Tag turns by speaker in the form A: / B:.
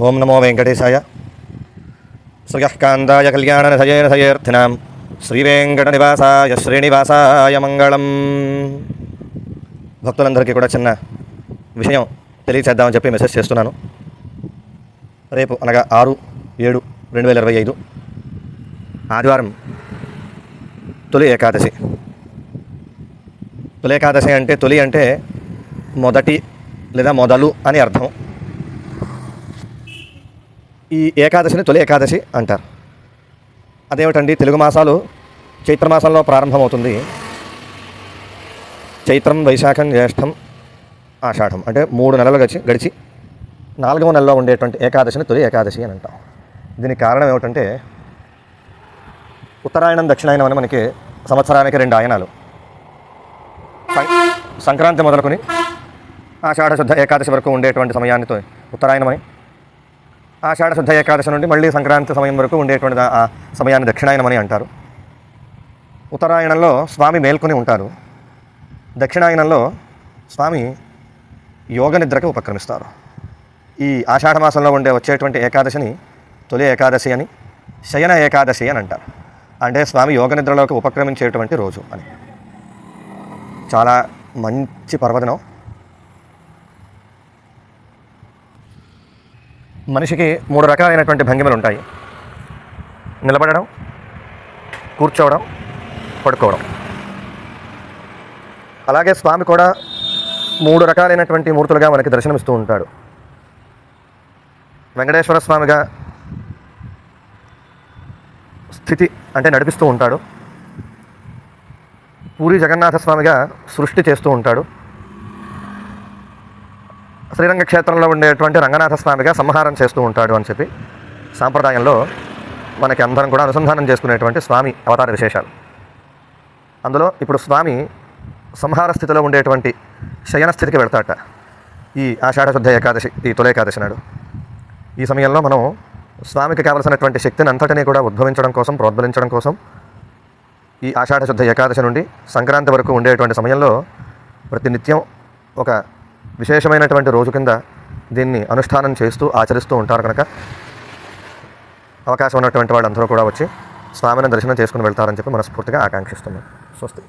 A: ఓం నమో వెంకటేశాయ. శ్రియకాంతాయ కళ్యాణరసయేరసయేర్థినాం శ్రీవేంకటనివాసాయ శ్రీనివాసాయ మంగళం. భక్తులందరికీ కూడా చిన్న విషయం తెలియచేద్దామని చెప్పి మెసేజ్ చేస్తున్నాను. రేపు అనగా ఆరు ఏడు రెండు వేల ఇరవై ఐదు ఆదివారం తొలి ఏకాదశి. తొలి ఏకాదశి అంటే తొలి అంటే మొదటి లేదా మొదలు అని అర్థం. ఈ ఏకాదశిని తొలి ఏకాదశి అంటారు. అదేమిటండి? తెలుగు మాసాలు చైత్ర మాసంలో ప్రారంభమవుతుంది. చైత్రం వైశాఖం జ్యేష్టం ఆషాఢం అంటే మూడు నెలలు గడిచి గడిచి నాలుగవ నెలలో ఉండేటువంటి ఏకాదశిని తొలి ఏకాదశి అని అంటాం. దీనికి కారణం ఏమిటంటే ఉత్తరాయణం దక్షిణాయనం అని మనకి సంవత్సరానికి రెండు ఆయనాలు. సంక్రాంతి మొదలుకొని ఆషాఢ శుద్ధ ఏకాదశి వరకు ఉండేటువంటి సమయాన్ని ఉత్తరాయణమని ఆషాఢ శుద్ధ ఏకాదశి నుండి మళ్ళీ సంక్రాంతి సమయం వరకు ఉండేటువంటి ఆ సమయాన్ని దక్షిణాయనమని అంటారు. ఉత్తరాయణంలో స్వామి మేల్కొని ఉంటారు. దక్షిణాయనంలో స్వామి యోగ నిద్రకు ఉపక్రమిస్తారు. ఈ ఆషాఢ మాసంలో ఉండే వచ్చేటువంటి ఏకాదశిని తొలి ఏకాదశి అని శయన ఏకాదశి అని అంటారు. అంటే స్వామి యోగ నిద్రలోకి ఉపక్రమించేటువంటి రోజు అని. చాలా మంచి పర్వదినం. మనిషికి మూడు రకాలైనటువంటి భంగిమలు ఉంటాయి. నిలబడడం కూర్చోవడం పడుకోవడం. అలాగే స్వామి కూడా మూడు రకాలైనటువంటి మూర్తులుగా మనకి దర్శనమిస్తూ ఉంటాడు. వెంకటేశ్వర స్వామిగా స్థితి అంటే నడిపిస్తూ ఉంటాడు. పూరి జగన్నాథ స్వామిగా సృష్టి చేస్తూ ఉంటాడు. శ్రీరంగ క్షేత్రంలో ఉండేటువంటి రంగనాథ స్వామిగా సంహారం చేస్తూ ఉంటాడు అని చెప్పి సాంప్రదాయంలో మనకి అందరం కూడా అనుసంధానం చేసుకునేటువంటి స్వామి అవతార విశేషాలు. అందులో ఇప్పుడు స్వామి సంహార స్థితిలో ఉండేటువంటి శయన స్థితికి వెళ్తాట. ఈ ఆషాఢ శుద్ధ ఏకాదశి ఈ తొలి ఏకాదశి నాడు. ఈ సమయంలో మనం స్వామికి కావలసినటువంటి శక్తిని అంతటినీ కూడా ఉద్భవించడం కోసం ప్రోద్బలించడం కోసం ఈ ఆషాఢ శుద్ధ ఏకాదశి నుండి సంక్రాంతి వరకు ఉండేటువంటి సమయంలో ప్రతినిత్యం ఒక విశేషమైనటువంటి రోజు కింద దీన్ని అనుష్ఠానం చేస్తూ ఆచరిస్తూ ఉంటారు కనుక అవకాశం ఉన్నటువంటి వాళ్ళందరూ కూడా వచ్చి స్వామిని దర్శనం చేసుకుని వెళ్తారని చెప్పి మనస్ఫూర్తిగా ఆకాంక్షిస్తున్నాం. స్వస్తి.